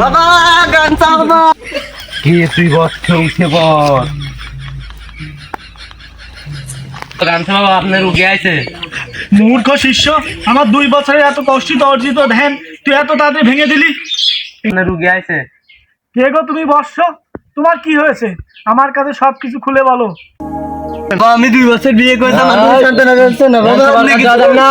বাবা উঠে আপনার রুগী আছে মূর্খ শিষ্য, আমার দুই বছরের এত কষ্টিত অর্জিত ধ্যান, তুই এত তাড়াতাড়ি ভেঙে দিলি? রুগী আছে কে গো তুমি বর্ষ? তোমার কি হয়েছে? আমার কাছে সবকিছু খুলে বলো। আমি দুই বছর বিয়ে করতাম আমার সন্তান হচ্ছে না বাবা আপনি কিছু না।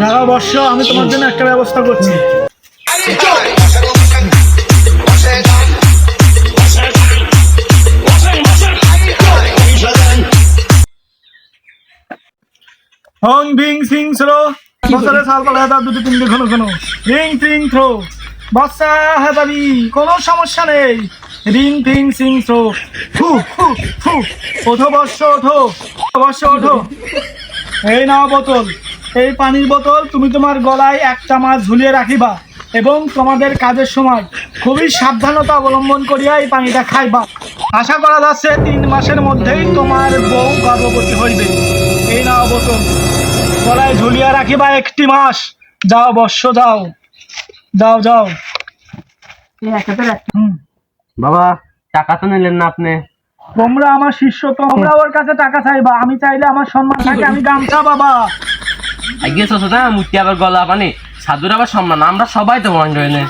দাঁড়াও বর্ষ আমি তোমার জন্য একটা ব্যবস্থা করছি। হং বিং সিং স্রো। বছরে সাল পালা হাতা দুটো তিনটে ঘন ঘন। রিং টিং থ্রো। বাচ্চা হাতাবি কোনো সমস্যা নেই। রিং টিং সিং থ্রো। ফু ফু ফু। ওঠো বর্ষ ওঠো। বর্ষ ওঠো। এই নাও বোতল। এই পানির বোতল তুমি তোমার গলায় একটা মাছ ঝুলিয়ে রাখিবা এবং তোমাদের কাজের সময় খুবই সাবধানতা অবলম্বন করিয়া এই পানিটা খাইবা। আশা করা যাচ্ছে তিন মাসের মধ্যেই তোমার বউ গর্ভবতী হইবে। এই নাও বোতল। গলায় ঝুলিয়ে রাখিবা একটি মাস। যাও বর্ষ যাও। যাও যাও। বাবা টাকা তো নিলেন না আপনি। তোমরা আমার শিষ্য তোমরা ওর কাছে টাকা চাইবা। আমি চাইলে আমার সম্মান থাকে আমি গামছা বাবা। আগে না মুক্তি আবার গলা পানি। সাধুর আবার সম্মান আমরা সবাই তো মন রইলে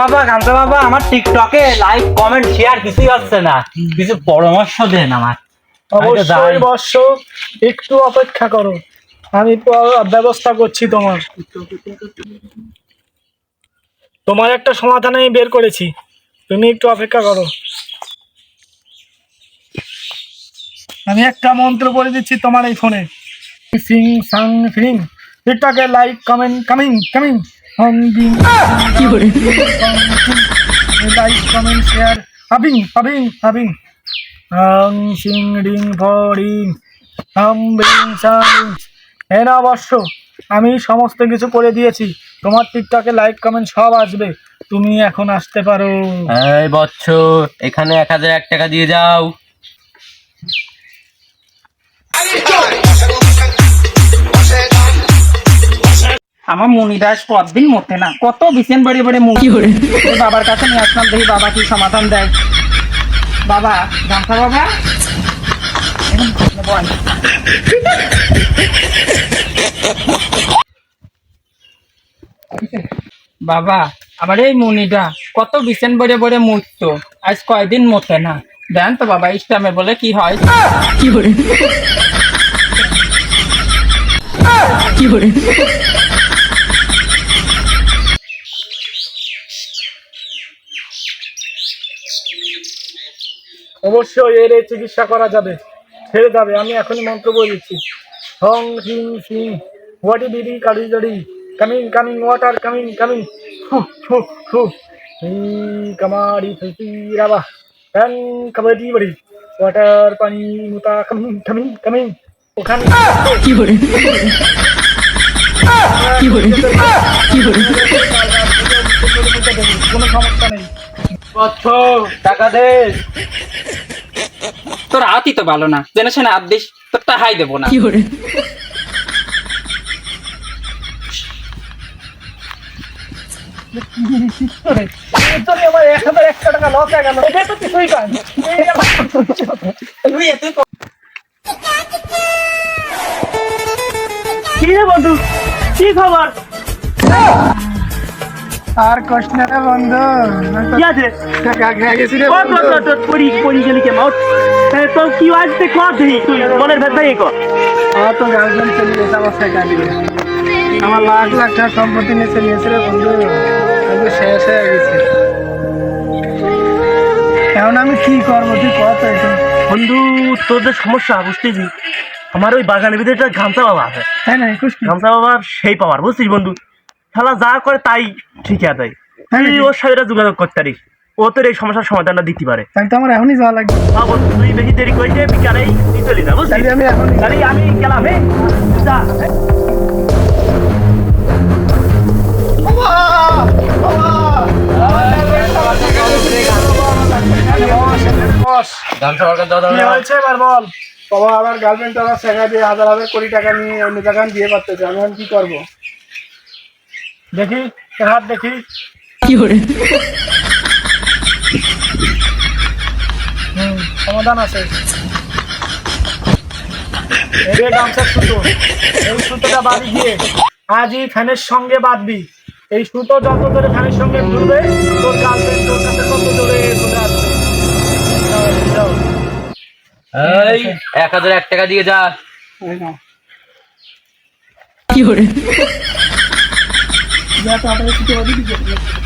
বাবা বাবা আমার টিকটকে লাইক কমেন্ট শেয়ার কিছুই হচ্ছে না। কিছু পরামর্শ দেন আমার অবশ্যই বর্ষ একটু অপেক্ষা করো। আমি ব্যবস্থা করছি তোমার। তোমার একটা সমাধান আমি বের করেছি। তুমি একটু অপেক্ষা করো। আমি একটা মন্ত্র বলে দিচ্ছি তোমার এই ফোনে। সিং সাং ফিং। টিকটকে লাইক কমেন্ট কামিং কামিং হং বিং কি করে লাইক কমেন্ট শেয়ার হাবিং হাবিং হাবিং হং সিং রিং ফরিং হম বিং সাং না বর্ষ আমি সমস্ত কিছু করে দিয়েছি। তোমার টিকটকে লাইক কমেন্ট সব আসবে। তুমি এখন আসতে পারো। এই বচ্চ এখানে এক হাজার এক টাকা দিয়ে যাও। আমার মনিদাস পরদিন মতে না কত বিছেন বাড়ি বাড়ি করে? বাবার কাছে নিয়ে আসলাম দেখি বাবা কি সমাধান দেয়। বাবা গামছা বাবা? বাবা আমার এই মুনিটা কত বিছেন বড়ে বড়ে মুখত আজ কয়দিন মতে না। দেন তো বাবা ইস্টামে বলে কি হয়? কি করে? কি করে? অবশ্যই এর এই চিকিৎসা করা যাবে ছেড়ে যাবে। আমি এখনই মন্ত্র বলে দিচ্ছি। হং হিং সিং হোয়াটি দিদি কালি জড়ি coming coming water coming coming. ফু ফু হি কামারি ফুলতি রাবা। প্যান কাবাডি বাড়ি। ওয়াটার পানি মুতা কামিং কামিং কামিং। ওখানে কি করে কি করে কি করে কোনো সমস্যা নেই। টাকা দে। তোর হাতই তো ভালো না। জেনে শুনে হাত দিস তোর টাহাই দেবো না। হয়ে কি খবর? আর কষ্ট না রে বন্ধু। কি আছে? টাকা খেয়ে গেছি রে বন্ধু। পরি পরি গেলি কে মাউট তো কি কত দিই তুই মনের ভেদ ভাই কর আমার তো গার্লফ্রেন্ড চলে গেছে আমার লাখ লাখ টাকা সম্পত্তি নিয়ে চলে গেছে রে বন্ধু। আমি শেষ হয়ে গেছে। এখন আমি কি করব? তুই কত এটা বন্ধু তোদের সমস্যা বুঝতেছি। আমার ওই বাগানের ভিতরে একটা গামছা বাবা আছে। তাই না কি গামছা বাবার সেই পাওয়ার বুঝছিস বন্ধু? শালা যা করে তাই ঠিক আছে তুই ওর সাথে যোগাযোগ করতে পারিস। ও তোর এই সমস্যার সমাধানটা দিতে পারে। তাহলে তো আমার এখনই যাওয়া লাগবে। হ্যাঁ বন্ধু, তুই বেশি দেরি করিস না, বিকালেই তুই চলে যা তাহলে আমি এখনই তাহলে আমি গেলাম হ্যাঁ যা। বাবা আমার গার্লফ্রেন্ড আমার টাকা দিয়ে হাজার হাজার কোটি টাকা নিয়ে অন্য জায়গায় বিয়ে করতেছে আমি এখন কি করব? দেখি তোর হাত দেখি। হুম সমাধান আছে। এই গামছার সুতো। এই সুতোটা বাড়ি গিয়ে আজই ফ্যানের সঙ্গে বাঁধবি। এই সুতো যত ধরে ফ্যানের সঙ্গে ঘুরবে তোর গার্লফ্রেন্ড তোর কাছে চলে আসবে। যাও, যাও। এই এক হাজার এক টাকা দিয়ে যা। এই নাও। যা তাড়াতাড়ি সুতো বাঁধি দিকে